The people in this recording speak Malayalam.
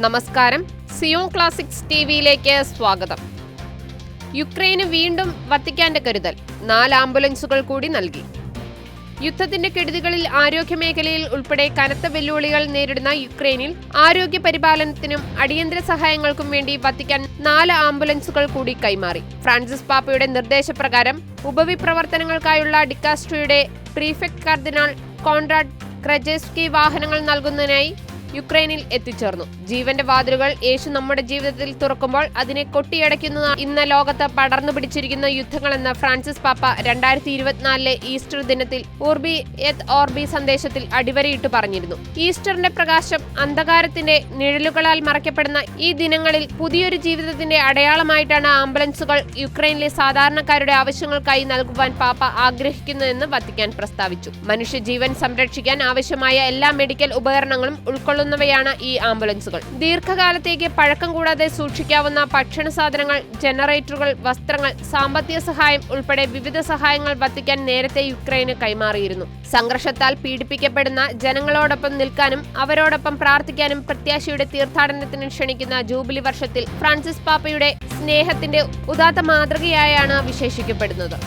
നമസ്കാരം. സിയോൺ ക്ലാസിക്സ് ടി വിയിലേക്ക് സ്വാഗതം. യുക്രൈന് വീണ്ടും വത്തിക്കാന്റെ കരുതൽ. നാല് ആംബുലൻസുകൾ കൂടി നൽകി. യുദ്ധത്തിന്റെ കെടുതികളിൽ ആരോഗ്യമേഖലയിൽ ഉൾപ്പെടെ കനത്ത വെല്ലുവിളികൾ നേരിടുന്ന യുക്രൈനിൽ ആരോഗ്യ പരിപാലനത്തിനും അടിയന്തര സഹായങ്ങൾക്കും വേണ്ടി വത്തിക്കാൻ നാല് ആംബുലൻസുകൾ കൂടി കൈമാറി. ഫ്രാൻസിസ് പാപ്പയുടെ നിർദ്ദേശപ്രകാരം ഉപവിപ്രവർത്തനങ്ങൾക്കായുള്ള ഡിക്കാസ്ട്രിയുടെ പ്രീഫെക്ട് കർദിനാൾ കോൺറാഡ് ക്രജേസ്കി വാഹനങ്ങൾ നൽകുന്നതിനായി യുക്രൈനിൽ എത്തിച്ചേർന്നു. ജീവന്റെ വാതിലുകൾ യേശു നമ്മുടെ ജീവിതത്തിൽ തുറക്കുമ്പോൾ അതിനെ കൊട്ടിയടയ്ക്കുന്ന ഇന്ന് ലോകത്ത് പടർന്നു പിടിച്ചിരിക്കുന്ന യുദ്ധങ്ങളെന്ന് ഫ്രാൻസിസ് പാപ്പ രണ്ടായിരത്തി ഇരുപത്തിനാലിലെ ഈസ്റ്റർ ദിനത്തിൽ ഓർബി എത് ഓർബി സന്ദേശത്തിൽ അടിവരയിട്ട് പറഞ്ഞിരുന്നു. ഈസ്റ്ററിന്റെ പ്രകാശം അന്ധകാരത്തിന്റെ നിഴലുകളാൽ മറയ്ക്കപ്പെടുന്ന ഈ ദിനങ്ങളിൽ പുതിയൊരു ജീവിതത്തിന്റെ അടയാളമായിട്ടാണ് ആംബുലൻസുകൾ യുക്രൈനിലെ സാധാരണക്കാരുടെ ആവശ്യങ്ങൾക്കായി നൽകുവാൻ പാപ്പ ആഗ്രഹിക്കുന്നതെന്ന് വത്തിക്കാൻ പ്രസ്താവിച്ചു. മനുഷ്യജീവൻ സംരക്ഷിക്കാൻ ആവശ്യമായ എല്ലാ മെഡിക്കൽ ഉപകരണങ്ങളും ഉൾക്കൊള്ളുന്നവയാണ് ഈ ആംബുലൻസുകൾ. ദീർഘകാലത്തേക്ക് പഴക്കം കൂടാതെ സൂക്ഷിക്കാവുന്ന ഭക്ഷണ സാധനങ്ങൾ ജനറേറ്ററുകൾ വസ്ത്രങ്ങൾ സാമ്പത്തിക സഹായം ഉൾപ്പെടെ വിവിധ സഹായങ്ങൾ വത്തിക്കാൻ നേരത്തെ യുക്രൈന് കൈമാറിയിരുന്നു. സംഘർഷത്താൽ പീഡിപ്പിക്കപ്പെടുന്ന ജനങ്ങളോടൊപ്പം നിൽക്കാനും അവരോടൊപ്പം പ്രാർത്ഥിക്കാനും പ്രത്യാശയുടെ തീർത്ഥാടനത്തിന് ക്ഷണിക്കുന്ന ജൂബിലി വർഷത്തിൽ ഫ്രാൻസിസ് പാപ്പയുടെ സ്നേഹത്തിന്റെ ഉദാത്ത മാതൃകയായാണ് വിശേഷിക്കപ്പെടുന്നത്